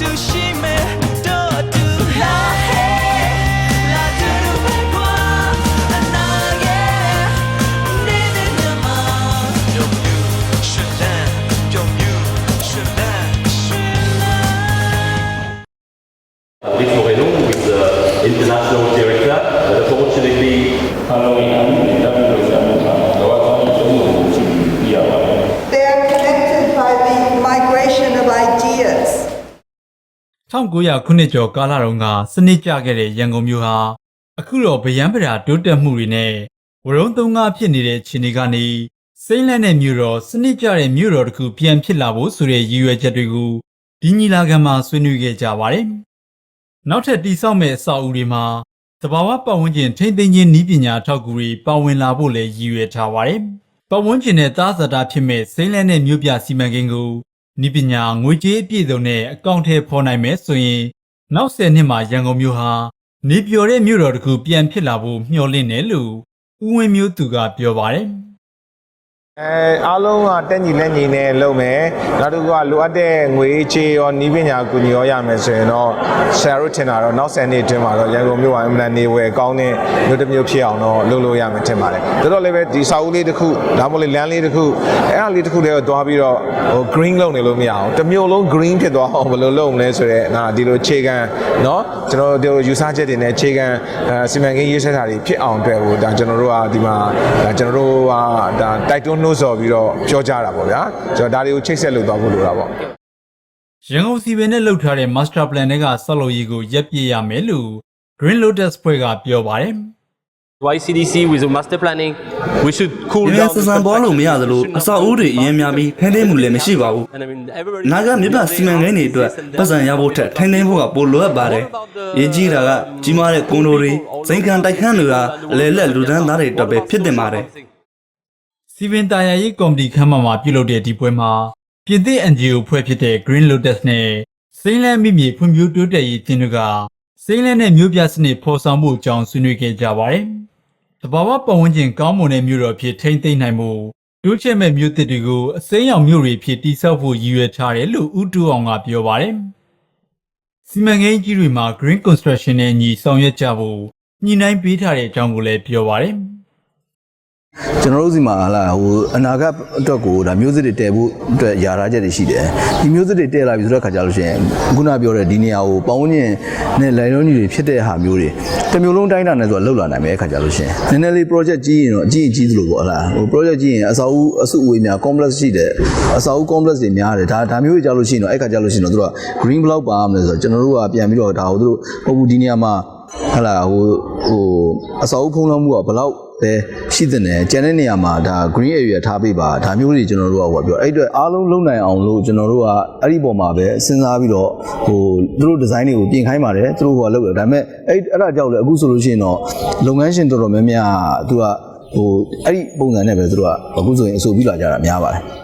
တူရှိ 1900ခုနှစ်ကျော်ကာလတုန်းကစနစ်ကျခဲ့တဲ့ရန်ကုန်မြို့ဟာအခုတော့ဗယံပရာတိုးတက်မှုတွေနဲ့ဝရုံသုံးကားဖြစ်နေတဲ့ခြေနေကနေစိမ့်လက်တဲ့မြို့တော်စနစ်ကျတဲ့မြို့တော်တစ်ခုပြန်ဖြစ်လာဖို့ဆိုတဲ့ရည်ရွယ်ချက်တွေကိုဒီညီလာခံမှာဆွေးနွေးခဲ့ကြပါတယ်။နောက်ထပ်တိစောက်မဲ့အဆောက်အဦတွေမှာတဘာဝပတ်ဝန်းကျင်ထိမ့်သိမ်းခြင်းနည်းပညာထောက်ကူတွေပါဝင်လာဖို့လည်းရည်ရွယ်ထားပါတယ်။ပတ်ဝန်းကျင်နဲ့သားစတာဖြစ်မဲ့စိမ့်လက်တဲ့မြို့ပြစီမံကိန်းကို နီးပညာငွေကြေးအပြည့်စုံနဲ့အကောင့်ထဲဖော်နိုင်မယ်ဆိုရင်နောက်10နှစ်မှာရန်ကုန်မြို့ဟာနေပျော်တဲ့မြို့တော်တစ်ခုပြန်ဖြစ်လာဖို့မျှော်လင့်တယ်လို့ဦးဝင်းမျိုးသူကပြောပါတယ်။ အဲအားလုံးကတက်ညီလက်ညီနဲ့လုပ်မယ်နောက်တစ်ခုကလိုအပ်တဲ့ငွေချေရောနီးပညာကူညီရောရမယ်ဆိုရင်တော့ဆရာတို့ထင်တာတော့နောက်10နှစ်အတွင်းမှာတော့ရန်ကုန်မြို့ဟာအမှန်တန်နေဝယ်ကောင်းတဲ့မြို့တစ်မြို့ဖြစ်အောင်တော့လုပ်လို့ရမယ်ထင်ပါတယ်ဒါတော့လည်းပဲဒီစာအုပ်လေးတစ်ခုဒါမှမဟုတ်လမ်းလေးတစ်ခုအဲ့အလေးတစ်ခုတည်းကိုသွားပြီးတော့ဟို green လုပ်နေလို့မရအောင်တစ်မြို့လုံး green ဖြစ်သွားအောင်ဘယ်လိုလုပ်မလဲဆိုတော့ဒါဒီလိုခြေခံเนาะကျွန်တော်တို့ယူဆချက်တွေနဲ့ခြေခံအဲစီမံကိန်းရေးဆွဲတာတွေဖြစ်အောင်အတွက်ကိုဒါကျွန်တော်တို့ကဒီမှာဒါကျွန်တော်တို့ကဒါတိုက်တွန်း နှိုးဆော်ပြီးတော့ပြောကြတာပေါ့ဗျာကျွန်တော်ဒါတွေကိုချိတ်ဆက်လုပ်သွားဖို့လိုတာပေါ့ရန်ကုန်စီပင်နဲ့လှုပ်ထားတဲ့ Master Plan တွေကဆောက်လုပ်ရေးကိုရပ်ပြရမယ်လို့ Green Lotus ဖွဲ့ကပြောပါတယ် YCDC with the master planning we should cool မြန် down ဆန်ဆန်ပေါ်လို့မရသလိုအဆောက်အဦတွေအရင်များပြီးဖန်တီးမှုလည်းမရှိပါဘူး and I mean everybody နာဂမြပြစီမံကိန်းတွေအတွက်ပတ်စံရဖို့ထက်ထိုင်သိမ်းဖို့ကပိုလိုအပ်ပါတယ်။ရည်ကြီးတာကကြီးမားတဲ့ကွန်ဒိုတွေစိန်ခံတိုက်ခန်းတွေကအလဲလက်လူဒန်းသားတွေအတွက်ပဲဖြစ်တင်ပါတယ်။ စီပင်တာယာရေးကော်မတီခမ်းမမှာပြုလုပ်တဲ့ဒီပွဲမှာပြည်သစ် NGO ဖွဲ့ဖြစ်တဲ့ Green Lotus နဲ့စိမ့်လန်းမိမြေဖွံ့ဖြိုးတိုးတက်ရေးတင်တွေကစိမ့်လန်းနဲ့မြို့ပြစနစ်ဖော်ဆောင်မှုအကြောင်းဆွေးနွေးခဲ့ကြပါတယ်။တဘာဝပတ်ဝန်းကျင်ကောင်းမွန်တဲ့မြို့တော်ဖြစ်ထိမ့်သိမ့်နိုင်မှုတိုးချဲ့မဲ့မြို့သစ်တွေကိုအစိမ်းရောင်မြို့တွေဖြစ်တိစောက်ဖို့ရည်ရွယ်ထားတယ်လို့ဦးတူအောင်ကပြောပါတယ်။စီမံကိန်းကြီးတွေမှာ Green Construction နဲ့ညီဆောင်ရွက်ကြဖို့ညှိနှိုင်းပေးထားတဲ့အကြောင်းကိုလည်းပြောပါတယ်။ ကျွန်တော်တို့စီမှာဟာလာဟိုအနာဂတ်အတွက်ကိုဒါမျိုးစစ်တွေတည်ဖို့အတွက်ယာထားချက်တွေရှိတယ်ဒီမျိုးစစ်တွေတည်လာပြီဆိုတဲ့ခါကျလို့ရှိရင်ခုနပြောတဲ့ဒီနေရာကိုပေါင်းဝန်းကျင်နဲ့လိုင်လုံးကြီးတွေဖြစ်တဲ့ဟာမျိုးတွေတစ်မျိုးလုံးတိုင်းတာနဲ့ဆိုတော့လောက်လာနိုင်မယ်အခါကျလို့ရှိရင်နည်းနည်းလေး project ကြီးရင်တော့အကြီးအကြီးသလိုပေါ့ဟလားဟို project ကြီးရင်အစာအုပ်အစုအဝေးများ complex ရှိတယ်အစာအုပ် complex တွေများတယ်ဒါဒါမျိုးကြီးကြလို့ရှိရင်တော့အဲ့ခါကျလို့ရှိရင်တော့သူတို့က green block ပါမလဲဆိုတော့ကျွန်တော်တို့ကပြန်ပြီးတော့ဒါကိုသူတို့ပုံဘူးဒီနေရာမှာ ဟလာဟိုဟိုအစာအုပ်ဖုံးလွှမ်းမှုကဘယ်လောက်ပဲရှိတဲ့နယ်ကျန်တဲ့နေရာမှာဒါ green area ထားပေးပါဒါမျိုးတွေကျွန်တော်တို့ကဟိုပြောအဲ့အတွက်အားလုံးလုံနိုင်အောင်လို့ကျွန်တော်တို့ကအဲ့ဒီပုံမှာပဲစဉ်းစားပြီးတော့ဟိုသူတို့ဒီဇိုင်းတွေကိုပြင်ခိုင်းပါတယ်သူတို့ဟိုကလုပ်တယ်ဒါပေမဲ့အဲ့အဲ့ဒါကြောင့်လေအခုဆိုလို့ရှိရင်တော့လုပ်ငန်းရှင်တော်တော်များများသူကဟိုအဲ့ဒီပုံစံနဲ့ပဲသူတို့ကအခုဆိုရင်အဆိုပြီးလာကြတာများပါတယ်